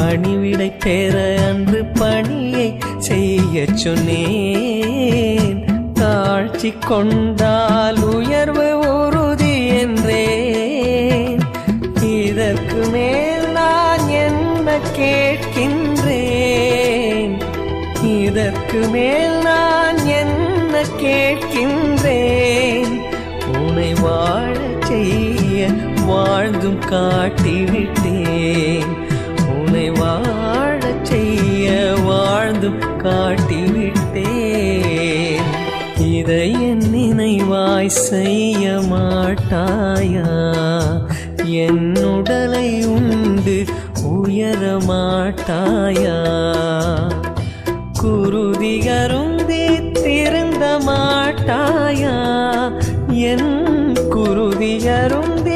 பணிவிடை பெற அன்று பணியை செய்ய சொன்னேன். தாழ்ச்சி கொண்டால் உயர்வு உறுதி என்றேன். இதற்கு மேல் நான் என்ன கேட்கின்றேன்? இதற்கு மேல் நான் என்ன கேட்கின்றேன்? உனை வாழ செய்ய வாழ்ந்தும் காட்டிவிட்டேன். வாழ்ந்தும் காட்டிவிட்டேன். இதை என் நினைவாய் செய்ய மாட்டாயா? என் உடலை உண்டு உயர மாட்டாயா? குருதிகருந்தி திறந்த மாட்டாயா? என் குருதிகருந்தி